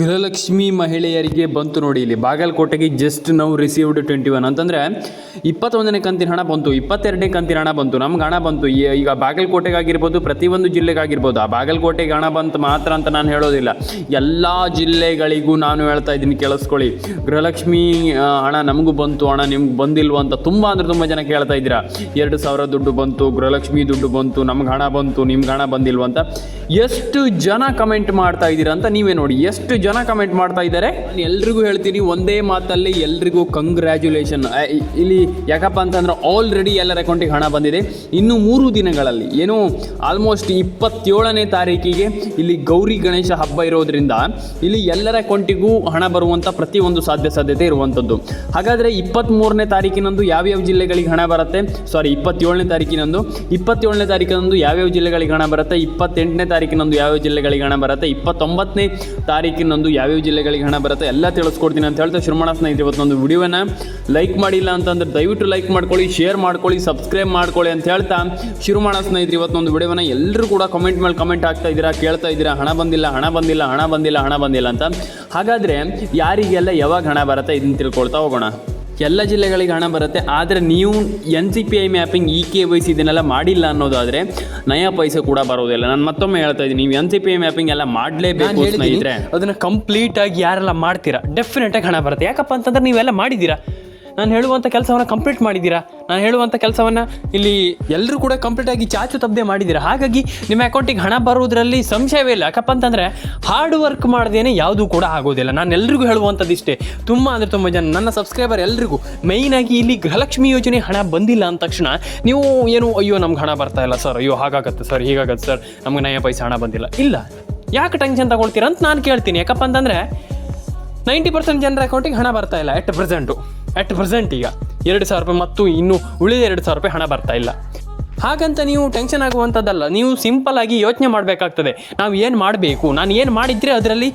ಗೃಹಲಕ್ಷ್ಮಿ ಮಹಿಳೆಯರಿಗೆ ಬಂತು ನೋಡಿ ಇಲ್ಲಿ. ಬಾಗಲಕೋಟೆಗೆ ಜಸ್ಟ್ ನಾವು ರಿಸೀವ್ಡ್ ಟ್ವೆಂಟಿ ಒನ್ ಅಂತಂದರೆ ಇಪ್ಪತ್ತೊಂದನೇ ಕಂತಿನ ಹಣ ಬಂತು, ಇಪ್ಪತ್ತೆರಡನೇ ಕಂತಿನ ಹಣ ಬಂತು, ನಮ್ಗೆ ಹಣ ಬಂತು. ಈಗ ಬಾಗಲಕೋಟೆಗಾಗಿರ್ಬೋದು, ಪ್ರತಿಯೊಂದು ಜಿಲ್ಲೆಗಾಗಿರ್ಬೋದು, ಆ ಬಾಗಲಕೋಟೆಗೆ ಹಣ ಬಂತು ಮಾತ್ರ ಅಂತ ನಾನು ಹೇಳೋದಿಲ್ಲ. ಎಲ್ಲ ಜಿಲ್ಲೆಗಳಿಗೂ ನಾನು ಹೇಳ್ತಾ ಇದ್ದೀನಿ, ಕೇಳಿಸ್ಕೊಳ್ಳಿ. ಗೃಹಲಕ್ಷ್ಮಿ ಹಣ ನಮಗೂ ಬಂತು, ಹಣ ನಿಮ್ಗೆ ಬಂದಿಲ್ವ ಅಂತ ತುಂಬ ಅಂದರೆ ತುಂಬ ಜನ ಕೇಳ್ತಾ ಇದ್ದೀರಾ. ಎರಡು ಸಾವಿರ ದುಡ್ಡು ಬಂತು, ಗೃಹಲಕ್ಷ್ಮಿ ದುಡ್ಡು ಬಂತು, ನಮ್ಗೆ ಹಣ ಬಂತು, ನಿಮ್ಗೆ ಹಣ ಬಂದಿಲ್ವ ಅಂತ. ಎಷ್ಟು ಜನ ಕಮೆಂಟ್ ಮಾಡ್ತಾ ಇದ್ದೀರಾ ಅಂತ ನೀವೇ ನೋಡಿ. ಎಷ್ಟು ಜನ ಕಮೆಂಟ್ ಮಾಡ್ತಾ ಇದ್ದಾರೆ. ನಾನು ಎಲ್ರಿಗೂ ಹೇಳ್ತೀನಿ, ಒಂದೇ ಮಾತಲ್ಲಿ ಎಲ್ರಿಗೂ ಕಂಗ್ರ್ಯಾಚುಲೇಷನ್ ಇಲ್ಲಿ ಯಾಕಪ್ಪ ಅಂತಂದ್ರೆ ಆಲ್ರೆಡಿ ಎಲ್ಲರ ಅಕೌಂಟಿಗೆ ಹಣ ಬಂದಿದೆ. ಇನ್ನು ಮೂರು ದಿನಗಳಲ್ಲಿ, ಏನು ಆಲ್ಮೋಸ್ಟ್ ಇಪ್ಪತ್ತೇಳನೇ ತಾರೀಕಿಗೆ ಇಲ್ಲಿ ಗೌರಿ ಗಣೇಶ ಹಬ್ಬ ಇರೋದ್ರಿಂದ ಇಲ್ಲಿ ಎಲ್ಲರ ಅಕೌಂಟಿಗೂ ಹಣ ಬರುವಂಥ ಪ್ರತಿಯೊಂದು ಸಾಧ್ಯ ಸಾಧ್ಯತೆ ಇರುವಂಥದ್ದು ಹಾಗಾದರೆ ಇಪ್ಪತ್ತ್ಮೂರನೇ ತಾರೀಕಿನಂದು ಯಾವ್ಯಾವ ಜಿಲ್ಲೆಗಳಿಗೆ ಹಣ ಬರುತ್ತೆ? ಸಾರಿ ಇಪ್ಪತ್ತೇಳನೇ ತಾರೀಕಿನಂದು. ಇಪ್ಪತ್ತೇಳನೇ ತಾರೀಕಿನಂದು ಯಾವ್ಯಾವ ಜಿಲ್ಲೆಗಳಿಗೆ ಹಣ ಬರುತ್ತೆ? ಇಪ್ಪತ್ತೆಂಟನೇ ತಾರೀಕಿನಂದು ಯಾವ್ಯಾವ ಜಿಲ್ಲೆಗಳಿಗೆ ಹಣ ಬರುತ್ತೆ? ಇಪ್ಪತ್ತೊಂಬತ್ತನೇ ತಾರೀಕಿನಂದು ಯಾವ್ಯಾವ ಜಿಲ್ಲೆಗಳಿಗೆ ಹಣ ಬರುತ್ತೆ ಎಲ್ಲ ತಿಳಿಸ್ಕೊಡ್ತೀನಿ ಅಂತ ಹೇಳ್ತಾ ಶುರು ಮಾಡೋಣ ಸ್ನೇಹಿತರೆ, ಇವತ್ತೊಂದು ವಿಡಿಯೋನ ಲೈಕ್ ಮಾಡಿಲ್ಲ ಅಂತಂದ್ರೆ ದಯವಿಟ್ಟು ಲೈಕ್ ಮಾಡ್ಕೊಳ್ಳಿ ಶೇರ್ ಮಾಡ್ಕೊಳ್ಳಿ ಸಬ್ಸ್ಕ್ರೈಬ್ ಮಾಡ್ಕೊಳ್ಳಿ ಅಂತ ಹೇಳ್ತಾ ಶುರು ಮಾಡೋಣ ಸ್ನೇಹಿತರೆ, ಇವತ್ತೊಂದು ವಿಡಿಯೋನ ಎಲ್ಲರೂ ಕೂಡ ಕಮೆಂಟ್ ಮೇಲೆ ಕಮೆಂಟ್ ಆಗ್ತಾ ಇದ್ದೀರಾ, ಕೇಳ್ತಾ ಇದ್ದೀರಾ, ಹಣ ಬಂದಿಲ್ಲ ಹಣ ಬಂದಿಲ್ಲ ಹಣ ಬಂದಿಲ್ಲ ಹಣ ಬಂದಿಲ್ಲ ಅಂತ. ಹಾಗಾದರೆ ಯಾರಿಗೆಲ್ಲ ಯಾವಾಗ ಹಣ ಬರುತ್ತೆ ಇದನ್ನು ತಿಳ್ಕೊಳ್ತಾ ಹೋಗೋಣ. ಎಲ್ಲ ಜಿಲ್ಲೆಗಳಿಗೆ ಹಣ ಬರುತ್ತೆ ಆದರೆ ನೀವು N C P I mapping E K Y C ಇದನ್ನೆಲ್ಲ ಮಾಡಿಲ್ಲ ಅನ್ನೋದಾದರೆ ನಯಾ ಪೈಸೆ ಕೂಡ ಬರೋದಿಲ್ಲ. ನಾನು ಮತ್ತೊಮ್ಮೆ ಹೇಳ್ತಾ ಇದ್ದೀನಿ ನೀವು N C P I mapping ಎಲ್ಲ ಮಾಡಲೇಬೇಕು ಸ್ನೇಹಿತರೆ. ಅದನ್ನ ಕಂಪ್ಲೀಟ್ ಆಗಿ ಯಾರೆಲ್ಲ ಮಾಡ್ತೀರಾ ಡೆಫಿನೆಟಾಗಿ ಹಣ ಬರುತ್ತೆ. ಯಾಕಪ್ಪ ಅಂತಂದ್ರೆ ನೀವೆಲ್ಲ ಮಾಡಿದ್ದೀರಾ? ನಾನು ಹೇಳುವಂಥ ಕೆಲಸವನ್ನು ಕಂಪ್ಲೀಟ್ ಮಾಡಿದ್ದೀರಾ? ನಾನು ಹೇಳುವಂಥ ಕೆಲಸವನ್ನು ಇಲ್ಲಿ ಎಲ್ಲರೂ ಕೂಡ ಕಂಪ್ಲೀಟ್ ಆಗಿ ಚಾಚು ತಪ್ಪದೆ ಮಾಡಿದ್ದೀರಾ? ಹಾಗಾಗಿ ನಿಮ್ಮ ಅಕೌಂಟಿಗೆ ಹಣ ಬರುವುದರಲ್ಲಿ ಸಂಶಯವೇ ಇಲ್ಲ. ಯಾಕಪ್ಪ ಅಂತಂದರೆ ಹಾರ್ಡ್ ವರ್ಕ್ ಮಾಡ್ದೇನೆ ಯಾವುದೂ ಕೂಡ ಆಗೋದಿಲ್ಲ. ನಾನು ಎಲ್ರಿಗೂ ಹೇಳುವಂಥದ್ದು ಇಷ್ಟೇ. ತುಂಬ ಅಂದರೆ ತುಂಬ ಜನ, ನನ್ನ ಸಬ್ಸ್ಕ್ರೈಬರ್ ಎಲ್ರಿಗೂ ಆಗಿ ಇಲ್ಲಿ ಗೃಹಲಕ್ಷ್ಮಿ ಯೋಜನೆ ಹಣ ಬಂದಿಲ್ಲ ಅಂದ ತಕ್ಷಣ ನೀವು ಏನು, ಅಯ್ಯೋ, ನಮ್ಗೆ ಹಣ ಬರ್ತಾ ಇಲ್ಲ ಸರ್. ಅಯ್ಯೋ, ಹಾಗಾಗತ್ತೆ ಸರ್, ಹೀಗಾಗತ್ತೆ ಸರ್. ನಮ್ಗೆ ನಯ ಪೈಸೆ ಹಣ ಬಂದಿಲ್ಲ. ಇಲ್ಲ. ಯಾಕೆ ಟೆನ್ಷನ್ ತಗೊಳ್ತೀರಾ ಅಂತ ನಾನು ಕೇಳ್ತೀನಿ. ಯಾಕಪ್ಪ ಅಂತಂದರೆ ನೈಂಟಿ ಪರ್ಸೆಂಟ್ ಜನರ ಅಕೌಂಟಿಗೆ ಹಣ ಬರ್ತಾ ಇಲ್ಲ ಎಟ್ ಪ್ರೆಸೆಂಟು ಎಟ್ ಪ್ರೆಸೆಂಟ್ ಈಗ, ಎರಡು ಸಾವಿರ ರೂಪಾಯಿ ಮತ್ತು ಇನ್ನು ಉಳಿದ ಎರಡು ಸಾವಿರ ರೂಪಾಯಿ ಹಣ ಬರ್ತಾ ಇಲ್ಲ. ಹಾಗಂತ ನೀವು ಟೆನ್ಷನ್ ಆಗುವಂಥದ್ದಲ್ಲ ನೀವು ಸಿಂಪಲ್ ಆಗಿ ಯೋಚನೆ ಮಾಡಬೇಕಾಗ್ತದೆ. ನಾವು ಏನು ಮಾಡಬೇಕು? ನಾನು ಏನು ಮಾಡಿದರೆ ಅದರಲ್ಲಿ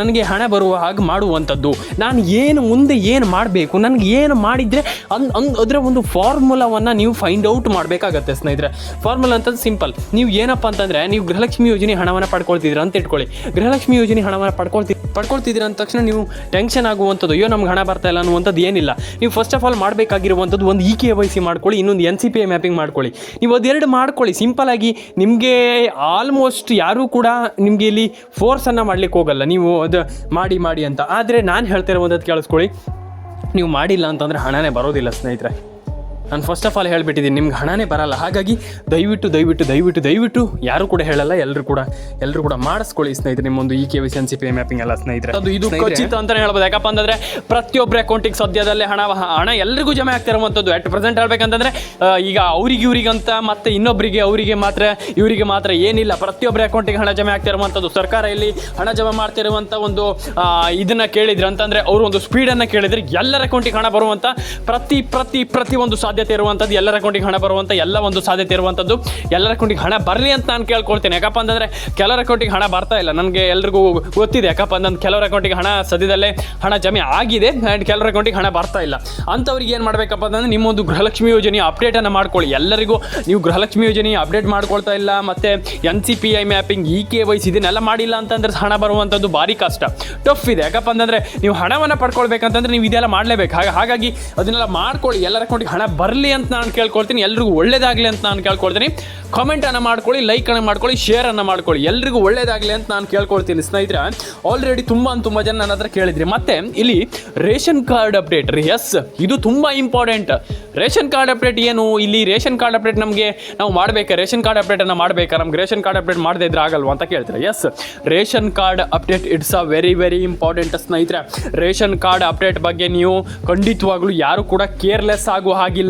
ನನಗೆ ಹಣ ಬರುವ ಹಾಗೆ ಮಾಡುವಂಥದ್ದು ನಾನು ಏನು ಮುಂದೆ ಏನು ಮಾಡಬೇಕು? ನನಗೆ ಏನು ಮಾಡಿದರೆ ಅನ್ ಅದರ ಒಂದು ಫಾರ್ಮುಲಾವನ್ನು ನೀವು ಫೈಂಡ್ ಔಟ್ ಮಾಡಬೇಕಾಗತ್ತೆ ಸ್ನೇಹಿತರೆ. ಫಾರ್ಮುಲಾ ಅಂತಂದು ಸಿಂಪಲ್ ನೀವು ಏನಪ್ಪ ಅಂತಂದರೆ, ನೀವು ಗೃಹಲಕ್ಷ್ಮಿ ಯೋಜನೆ ಹಣವನ್ನು ಪಡ್ಕೊಳ್ತಿದ್ದೀರಾ ಅಂತ ಇಟ್ಕೊಳ್ಳಿ. ಗೃಹಲಕ್ಷ್ಮಿ ಯೋಜನೆ ಹಣವನ್ನು ಪಡ್ಕೊಳ್ತಿ ಪಡ್ಕೊಳ್ತಿದ್ದೀರಾ ಅಂದ ತಕ್ಷಣ ನೀವು ಟೆನ್ಷನ್ ಆಗುವಂಥದ್ದು, ಅಯ್ಯೋ, ನಮ್ಗೆ ಹಣ ಬರ್ತಾ ಇಲ್ಲ ಅನ್ನುವಂಥದ್ದು ಏನಿಲ್ಲ. ನೀವು ಫಸ್ಟ್ ಆಫ್ ಆಲ್ ಮಾಡಬೇಕಾಗಿರುವಂಥದ್ದು ಒಂದು ಇ ಕೆ ವೈ ಸಿ ಮಾಡ್ಕೊಳ್ಳಿ, ಇನ್ನೊಂದು N C P I mapping ಮಾಡ್ಕೊಳ್ಳಿ. ನೀವು ಅದೆರಡು ಮಾಡ್ಕೊಳ್ಳಿ. ಸಿಂಪಲ್ ಆಗಿ ನಿಮಗೆ ಆಲ್ಮೋಸ್ಟ್ ಯಾರೂ ಕೂಡ ನಿಮಗೆ ಇಲ್ಲಿ ಫೋರ್ಸನ್ನು ಮಾಡ್ಲಿಕ್ಕೆ ಹೋಗಲ್ಲ. ನೀವು ಅದು ಮಾಡಿ ಮಾಡಿ ಅಂತ. ಆದರೆ ನಾನು ಹೇಳ್ತಾ ಇರುವಂಥದ್ದು ಕೇಳಿಸ್ಕೊಳ್ಳಿ. ನೀವು ಮಾಡಿಲ್ಲ ಅಂತಂದರೆ ಹಣನೇ ಬರೋದಿಲ್ಲ ಸ್ನೇಹಿತರೆ. ನಾನು ಫಸ್ಟ್ ಆಫ್ ಆಲ್ ಹೇಳಿಬಿಟ್ಟಿದ್ದೀನಿ ನಿಮ್ಗೆ ಹಣನೇ ಬರಲ್ಲ. ಹಾಗಾಗಿ ದಯವಿಟ್ಟು ದಯವಿಟ್ಟು ದಯವಿಟ್ಟು ದಯವಿಟ್ಟು ಯಾರು ಕೂಡ ಹೇಳಲ್ಲ ಎಲ್ಲರೂ ಕೂಡ ಎಲ್ಲರೂ ಕೂಡ ಮಾಡಿಸ್ಕೊಳ್ಳಿ ಸ್ನೇಹಿತರೆ ನಿಮ್ಮೊಂದು E K V C P mapping ಎಲ್ಲ ಸ್ನೇಹಿತರೆ. ಅದು ಇದು ಖಚಿತ ಅಂತಲೇ ಹೇಳ್ಬೋದು. ಯಾಕಪ್ಪ ಅಂತಂದ್ರೆ ಪ್ರತಿಯೊಬ್ಬರ ಅಕೌಂಟಿಗೆ ಸದ್ಯದಲ್ಲೇ ಹಣ ಹಣ ಎಲ್ಲರಿಗೂ ಜಮೆ ಆಗ್ತಿರುವಂಥದ್ದು ಅಟ್ ಪ್ರೆಸೆಂಟ್ ಹೇಳ್ಬೇಕಂತಂದ್ರೆ ಈಗ ಅವ್ರಿಗೆ ಇವರಿಗಂತ ಮತ್ತೆ ಇನ್ನೊಬ್ಬರಿಗೆ ಅವರಿಗೆ ಮಾತ್ರ ಇವರಿಗೆ ಮಾತ್ರ ಏನಿಲ್ಲ. ಪ್ರತಿಯೊಬ್ಬರ ಅಕೌಂಟಿಗೆ ಹಣ ಜಮೆ ಆಗ್ತಿರುವಂಥದ್ದು ಸರ್ಕಾರ ಇಲ್ಲಿ ಹಣ ಜಮೆ ಮಾಡ್ತಿರುವಂಥ ಒಂದು ಇದನ್ನು ಕೇಳಿದ್ರೆ ಅಂತಂದ್ರೆ ಅವರು ಒಂದು ಸ್ಪೀಡನ್ನು ಕೇಳಿದ್ರೆ ಎಲ್ಲರ ಅಕೌಂಟಿಗೆ ಹಣ ಬರುವಂಥ ಪ್ರತಿ ಪ್ರತಿ ಪ್ರತಿ ಒಂದು ಸಾಧ್ಯತೆ ಇರುವಂಥದ್ದು, ಎಲ್ಲರ ಅಕೌಂಟಿಗೆ ಹಣ ಬರುವಂಥ ಎಲ್ಲ ಒಂದು ಸಾಧ್ಯತೆ ಇರುವಂಥದ್ದು, ಎಲ್ಲರ ಅಕೌಂಟಿಗೆ ಹಣ ಬರಲಿ ಅಂತ ನಾನು ಕೇಳ್ಕೊಳ್ತೇನೆ. ಯಾಕಪ್ಪ ಅಂತಂದರೆ ಕೆಲವರ ಅಕೌಂಟಿಗೆ ಹಣ ಬರ್ತಾ ಇಲ್ಲ. ನನಗೆ ಎಲ್ರಿಗೂ ಗೊತ್ತಿದೆ ಯಾಕಪ್ಪ ಅಂತಂದ್ರೆ ಕೆಲವರ ಅಕೌಂಟಿಗೆ ಹಣ ಸದ್ಯದಲ್ಲೇ ಹಣ ಜಮೆ ಆಗಿದೆ ಆ್ಯಂಡ್ ಕೆಲವರ ಅಕೌಂಟಿಗೆ ಹಣ ಬರ್ತಾ ಇಲ್ಲ. ಅಂಥವ್ರಿಗೆ ಏನು ಮಾಡಬೇಕಪ್ಪ ಅಂತಂದ್ರೆ ನಿಮ್ಮೊಂದು ಗೃಹಲಕ್ಷ್ಮಿ ಯೋಜನೆ ಅಪ್ಡೇಟನ್ನು ಮಾಡ್ಕೊಳ್ಳಿ. ಎಲ್ಲರಿಗೂ ನೀವು ಗೃಹಲಕ್ಷ್ಮಿ ಯೋಜನೆ ಅಪ್ಡೇಟ್ ಮಾಡ್ಕೊಳ್ತಾ ಇಲ್ಲ, ಮತ್ತು N C P I mapping E K wise ಇದನ್ನೆಲ್ಲ ಮಾಡಿಲ್ಲ ಅಂತಂದ್ರೆ ಹಣ ಬರುವಂಥದ್ದು ಭಾರಿ ಕಷ್ಟ. ಟಫ್ ಇದೆ. ಯಾಕಪ್ಪ ಅಂತಂದರೆ ನೀವು ಹಣವನ್ನು ಪಡ್ಕೊಳ್ಬೇಕಂತಂದ್ರೆ ನೀವು ಇದೆಲ್ಲ ಮಾಡಲೇಬೇಕು. ಹಾಗೆ, ಹಾಗಾಗಿ ಅದನ್ನೆಲ್ಲ ಮಾಡ್ಕೊಳ್ಳಿ. ಎಲ್ಲರ ಅಕೌಂಟಿಗೆ ಹಣ ಬರಲಿ ಅಂತ ನಾನು ಕೇಳ್ಕೊಳ್ತೀನಿ, ಎಲ್ರಿಗೂ ಒಳ್ಳೇದಾಗಲಿ ಅಂತ ನಾನು ಕೇಳ್ಕೊಳ್ತೀನಿ. ಕಾಮೆಂಟನ್ನು ಮಾಡ್ಕೊಳ್ಳಿ ಲೈಕನ್ನು ಮಾಡ್ಕೊಳ್ಳಿ ಶೇರನ್ನು ಮಾಡ್ಕೊಳ್ಳಿ. ಎಲ್ರಿಗೂ ಒಳ್ಳೇದಾಗಲಿ ಅಂತ ನಾನು ಕೇಳ್ಕೊಳ್ತೀನಿ. ಸ್ನೇಹಿತರೆ ಆಲ್ರೆಡಿ ತುಂಬ ತುಂಬ ಜನ ನನ್ನ ಹತ್ರ ಕೇಳಿದ್ರಿ. ಮತ್ತೆ, ಇಲ್ಲಿ ರೇಷನ್ ಕಾರ್ಡ್ ಅಪ್ಡೇಟ್ ರೀ. ಎಸ್ ಇದು ತುಂಬ ಇಂಪಾರ್ಟೆಂಟ್ ರೇಷನ್ ಕಾರ್ಡ್ ಅಪ್ಡೇಟ್ ಏನು? ಇಲ್ಲಿ ರೇಷನ್ ಕಾರ್ಡ್ ಅಪ್ಡೇಟ್ ನಮಗೆ ನಾವು ಮಾಡಬೇಕಾ? ರೇಷನ್ ಕಾರ್ಡ್ ಅಪ್ಡೇಟನ್ನು ಮಾಡಬೇಕಾ? ನಮ್ಗೆ ರೇಷನ್ ಕಾರ್ಡ್ ಅಪ್ಡೇಟ್ ಮಾಡದೇ ಇದ್ರೆ ಆಗಲ್ವಾ ಅಂತ ಕೇಳ್ತಾರೆ? Yes ration card update it's a very very important ಸ್ನೇಹಿತರೆ. ರೇಷನ್ ಕಾರ್ಡ್ ಅಪ್ಡೇಟ್ ಬಗ್ಗೆ ನೀವು ಖಂಡಿತವಾಗ್ಲೂ ಯಾರು ಕೂಡ ಕೇರ್ಲೆಸ್ ಆಗೋ ಹಾಗಿಲ್ಲ.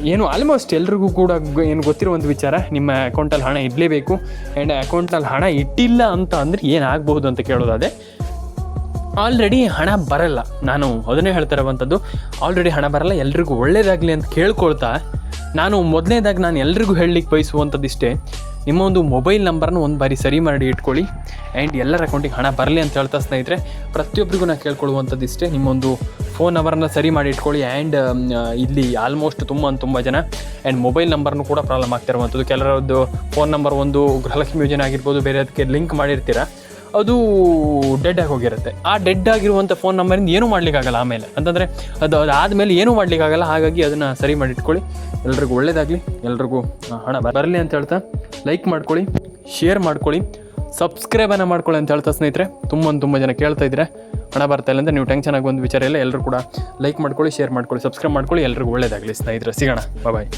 ಏನು ಆಲ್ಮೋಸ್ಟ್ ಎಲ್ರಿಗೂ ಕೂಡ ಏನು ಏನು ಗೊತ್ತಿರುವಂಥ ವಿಚಾರ, ನಿಮ್ಮ ಅಕೌಂಟಲ್ಲಿ ಹಣ ಇರಲೇಬೇಕು ಆ್ಯಂಡ್ ಅಕೌಂಟ್ನಲ್ಲಿ ಹಣ ಇಟ್ಟಿಲ್ಲ ಅಂತ ಅಂದರೆ ಏನಾಗಬಹುದು ಅಂತ ಕೇಳೋದಾದರೆ ಆಲ್ರೆಡಿ ಹಣ ಬರಲ್ಲ. ನಾನು ಅದನ್ನೇ ಹೇಳ್ತಾ ಇರುವಂಥದ್ದು ಆಲ್ರೆಡಿ ಹಣ ಬರಲ್ಲ, ಎಲ್ರಿಗೂ ಒಳ್ಳೇದಾಗಲಿ ಅಂತ ಕೇಳ್ಕೊಳ್ತಾ, ನಾನು ಮೊದಲನೇದಾಗಿ ನಾನು ಎಲ್ರಿಗೂ ಹೇಳಲಿಕ್ಕೆ ಬಯಸುವಂಥದ್ದು ಇಷ್ಟೇ, ನಿಮ್ಮ ಒಂದು ಮೊಬೈಲ್ ನಂಬರ್ನ ಒಂದು ಬಾರಿ ಸರಿ ಮಾಡಿ ಇಟ್ಕೊಳ್ಳಿ ಆ್ಯಂಡ್ ಎಲ್ಲರ ಅಕೌಂಟಿಗೆ ಹಣ ಬರಲಿ ಅಂತ ಹೇಳ್ತಾ ಸ್ನೇಹಿತರೆ ಪ್ರತಿಯೊಬ್ಬರಿಗೂ ನಾನು ಕೇಳ್ಕೊಳ್ಳುವಂಥದ್ದು ಇಷ್ಟೇ ನಿಮ್ಮೊಂದು ಫೋನ್ ನಂಬರನ್ನ ಸರಿ ಮಾಡಿ ಇಟ್ಕೊಳ್ಳಿ ಆ್ಯಂಡ್ ಇಲ್ಲಿ ಆಲ್ಮೋಸ್ಟ್ ತುಂಬ ತುಂಬ ಜನ ಆ್ಯಂಡ್ ಮೊಬೈಲ್ ನಂಬರ್ನು ಕೂಡ ಪ್ರಾಬ್ಲಮ್ ಆಗ್ತಿರುವಂಥದ್ದು. ಕೆಲವರದ್ದು ಫೋನ್ ನಂಬರ್ ಒಂದು ಗೃಹಲಕ್ಷ್ಮಿ ಯೋಜನೆ ಆಗಿರ್ಬೋದು, ಬೇರೆ ಅದಕ್ಕೆ ಲಿಂಕ್ ಮಾಡಿರ್ತೀರ ಅದು ಡೆಡ್ ಆಗಿ ಹೋಗಿರುತ್ತೆ. ಆ ಡೆಡ್ ಆಗಿರುವಂಥ ಫೋನ್ ನಂಬರಿಂದ ಏನೂ ಮಾಡ್ಲಿಕ್ಕಾಗಲ್ಲ ಆಮೇಲೆ. ಅಂತಂದರೆ ಅದು ಅದಾದಮೇಲೆ ಏನೂ ಮಾಡ್ಲಿಕ್ಕಾಗಲ್ಲ, ಹಾಗಾಗಿ ಅದನ್ನು ಸರಿ ಮಾಡಿ ಇಟ್ಕೊಳ್ಳಿ ಎಲ್ರಿಗೂ ಒಳ್ಳೇದಾಗಲಿ, ಎಲ್ರಿಗೂ ಹಣ ಬರಲಿ ಅಂತ ಹೇಳ್ತಾ ಲೈಕ್ ಮಾಡ್ಕೊಳ್ಳಿ ಶೇರ್ ಮಾಡ್ಕೊಳ್ಳಿ ಸಬ್ಸ್ಕ್ರೈಬನ್ನು ಮಾಡ್ಕೊಳ್ಳಿ ಅಂತ ಹೇಳ್ತಾ ಸ್ನೇಹಿತರೆ. ತುಂಬ ತುಂಬ ಜನ ಕೇಳ್ತಾ ಇದ್ರೆ ಹಣ ಬರ್ತಾ ಇಲ್ಲ ಅಂದರೆ ನೀವು ಟೆನ್ಷನ್ ಆಗಿ ಒಂದು ವಿಚಾರ ಇಲ್ಲ ಎಲ್ಲರೂ ಕೂಡ ಲೈಕ್ ಮಾಡ್ಕೊಳ್ಳಿ ಶೇರ್ ಮಾಡ್ಕೊಳ್ಳಿ ಸಬ್ಸ್ಕ್ರೈಬ್ ಮಾಡ್ಕೊಳ್ಳಿ, ಎಲ್ರಿಗೂ ಒಳ್ಳೇದಾಗಲಿ ಸ್ನೇಹಿತರೆ. ಸಿಗೋಣ ಬಾಯ್